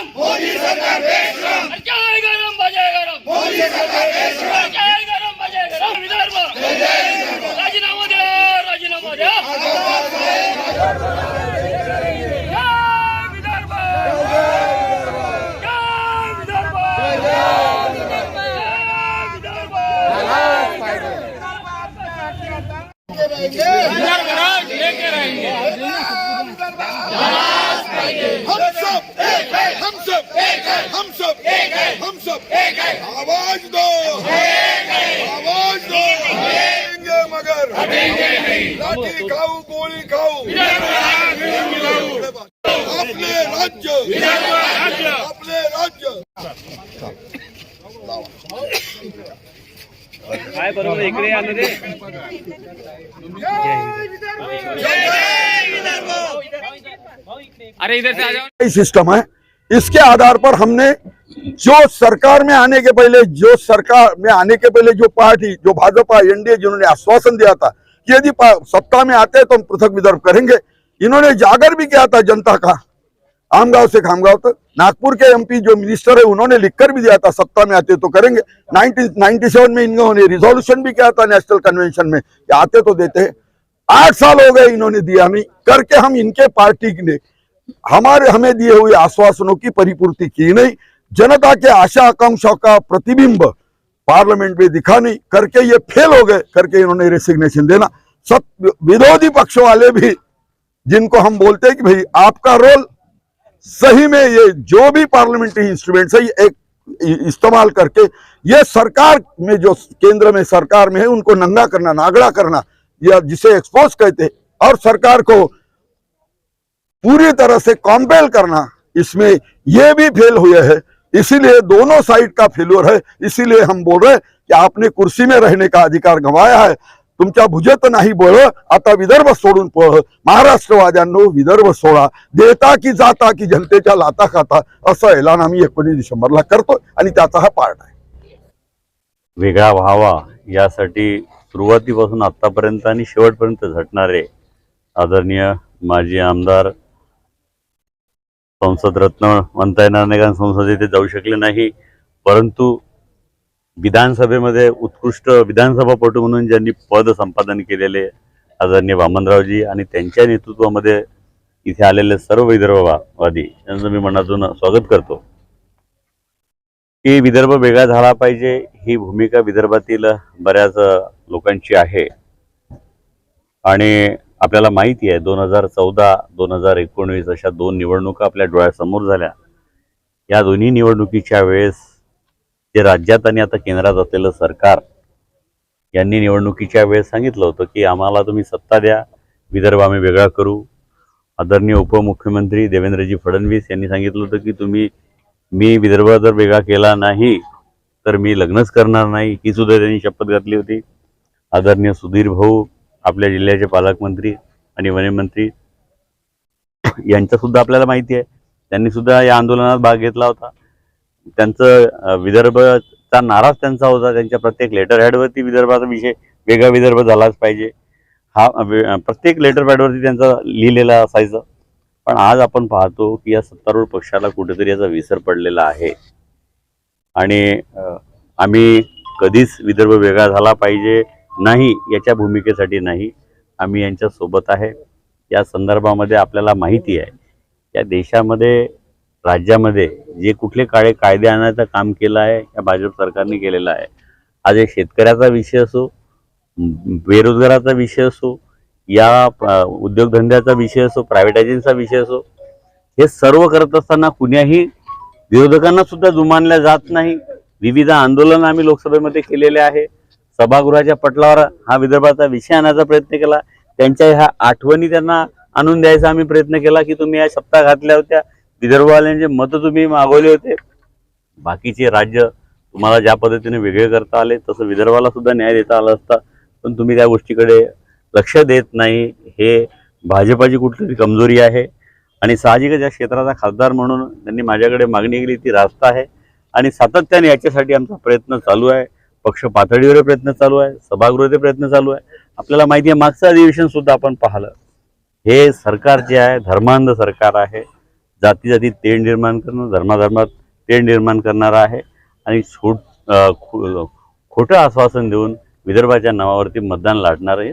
गरम मोदी सरकार बेशरम जय गरम बजे गरम मोदी सरकार बेशरम जय गरम बजे गरम विदर्भ राजीनामा द्या राजीनामा द्या विदर्भ विदर्भ विदर्भ विदर्भ हम सब हम सब आवाज दो। आवाज दो। हटेंगे मगर। लाठी खाऊ गोळी खाऊ आपले राज्य। आपले राज्य। काय बरोबर इकडे आलं रे. अरे इधर से आ जाओ। सिस्टम है। इसके आधार पर हमने जो सरकार में आने के पहले, जो सरकार में आने के पहले जो पार्टी, जो भाजपा, एनडीए जिन्होंने आश्वासन दिया था कि यदि सत्ता में आते हैं तो हम पृथक विदर्भ करेंगे। इन्होंने जागर भी किया था जनता का। आमगांव से खामगांव तक। नागपुर के एमपी जो मिनिस्टर है, उन्होंने लिखकर भी दिया था, सत्ता में आते तो करेंगे। 1997 में इन्होंने रिजोल्यूशन भी किया था नेशनल कन्वेंशन में कि आते तो देते आठ साल हो गए इन्होंने दिया नहीं। करके हम इनके पार्टी ने हमारे, हमें दिए हुए आश्वासनों की परिपूर्ति की नहीं। जनता के आशा आकांक्षाओं का प्रतिबिंब पार्लियामेंट में दिखा नहीं। करके ये फेल हो गए, करके इन्होंने रेसिग्नेशन देना। सब विरोधी पक्ष वाले भी, जिनको हम बोलते हैं कि भाई आपका रोल सही में ये जो भी पार्लियामेंट्री इंस्ट्रूमेंट है एक इस्तेमाल करके ये सरकार में जो केंद्र में सरकार में है, उनको नंगा करना, नागड़ा करना, या जिसे एक्सपोज कहते हैं, और सरकार को पूरी तरह से कॉम्पेल करना इसमें ये भी फेल हुए है। इसीलिए दोनों साइड का फेल्योर है। इसीलिए हम बोल रहे कि आपने कुर्सी में रहने का अधिकार गंवाया है। तुमच्या भुजत नाही बळ आता विदर्भ सोडून पळ महाराष्ट्रवाद्यांनो विदर्भ सोडा। देता की जाता की जनतेच्या लाता खाता असं ऐलान आम्ही एकोणीस डिसेंबरला करतो आणि त्याचा हा पार्ट आहे. वेगळा व्हावा यासाठी सुरुवातीपासून आतापर्यंत आणि शेवटपर्यंत झटणारे आदरणीय माजी आमदार संसद रत्न म्हणता येणार नाही कारण संसदेत ते जाऊ शकले नाही. परंतु विधानसभेमध्ये उत्कृष्ट विधानसभापटू म्हणून ज्यांनी पद संपादन केलेले आदरणीय वामनरावजी आणि त्यांच्या नेतृत्वामध्ये इथे आलेले सर्व विदर्भवादी यांचं मी मनातून स्वागत करतो. की विदर्भ वेगळा झाला पाहिजे ही भूमिका विदर्भातील बऱ्याच लोकांची आहे. आणि आपल्याला माहिती आहे दोन हजार चौदा दोन हजार एकोणवीस अशा दोन निवडणुका आपल्या डोळ्यासमोर झाल्या. या दोन्ही निवडणुकीच्या वेळेस जे राज्यात आणि आता केंद्रात असलेलं सरकार यांनी निवडणुकीच्या वेळेस सांगितलं होतं की आम्हाला तुम्ही सत्ता द्या विदर्भ आम्ही वेगळा करू. आदरणीय उपमुख्यमंत्री देवेंद्रजी फडणवीस यांनी सांगितलं होतं की तुम्ही मी विदर्भ जर वेगळा केला नाही तर मी लग्नच करणार नाही ही सुद्धा त्यांनी शपथ घातली होती. आदरणीय सुधीर भाऊ आपल्या जिल्ह्याचे पालकमंत्री आणि वनमंत्री यांचं सुद्धा आपल्याला माहिती आहे. त्यांनी सुद्धा या आंदोलनात भाग घेतला होता. त्यांचं विदर्भचा नाराज त्यांचा होता. त्यांच्या प्रत्येक लेटर हॅडवरती विदर्भाचा विषय वेगळा विदर्भ झालाच पाहिजे. हा प्रत्येक लेटर पॅडवरती त्यांचा लिहिलेला असायचं. पण आज आपण पाहतो की या सत्तारूढ पक्षाला कुठेतरी याचा विसर पडलेला आहे. आणि आम्ही कधीच विदर्भ वेगळा झाला पाहिजे. नाही याच्या भूमिकेसाठी नाही. आम्ही यांच्यासोबत आहे. या संदर्भामध्ये आपल्याला माहिती आहे. या देशामध्ये राज्यामध्ये जे कुठले काळे कायदे आणायचं काम केलं आहे या भाजप सरकारने केलेलं आहे. आज एक शेतकऱ्याचा विषय असो बेरोजगाराचा विषय असो या उद्योगधंद्याचा विषय असो प्रायव्हेटायझेशनचा विषय असो हे सर्व करत असताना कुण्याही विरोधकांना सुद्धा जुमानल्या जात नाही. विविध आंदोलन आम्ही लोकसभेमध्ये केलेले आहे. सभागृहाच्या पटलावर हा विदर्भाचा विषय आणायचा प्रयत्न केला. त्यांच्या ह्या आठवणी त्यांना आणून द्यायचा आम्ही प्रयत्न केला की तुम्ही या सप्ताह घातल्या होत्या. विदर्भवाल्यांचे मतं तुम्ही मागवले होते. बाकीचे राज्य तुम्हाला ज्या पद्धतीने वेगळे करता आले तसं विदर्भाला सुद्धा न्याय देता आला असता. पण तुम्ही त्या गोष्टीकडे लक्ष देत नाही. हे भाजपाची कुठली कमजोरी आहे? आणि साहजिकच या क्षेत्राचा खासदार म्हणून त्यांनी माझ्याकडे मागणी केली ती रास्ता आहे. आणि सातत्याने याच्यासाठी आमचा प्रयत्न चालू आहे. पक्ष पातळीवर प्रयत्न चालू आहे सभागृहाचे प्रयत्न चालू आहे. आपल्याला माहिती आहे मागचं अधिवेशन सुद्धा आपण पाहिलं. हे सरकार जे आहे धर्मांध सरकार आहे. जाती जाती तेढ निर्माण करणं धर्माधर्मात तेढ निर्माण करणारं आहे. आणि छोट खोटं आश्वासन देऊन विदर्भाच्या नावावरती मतदान लाटणारं हे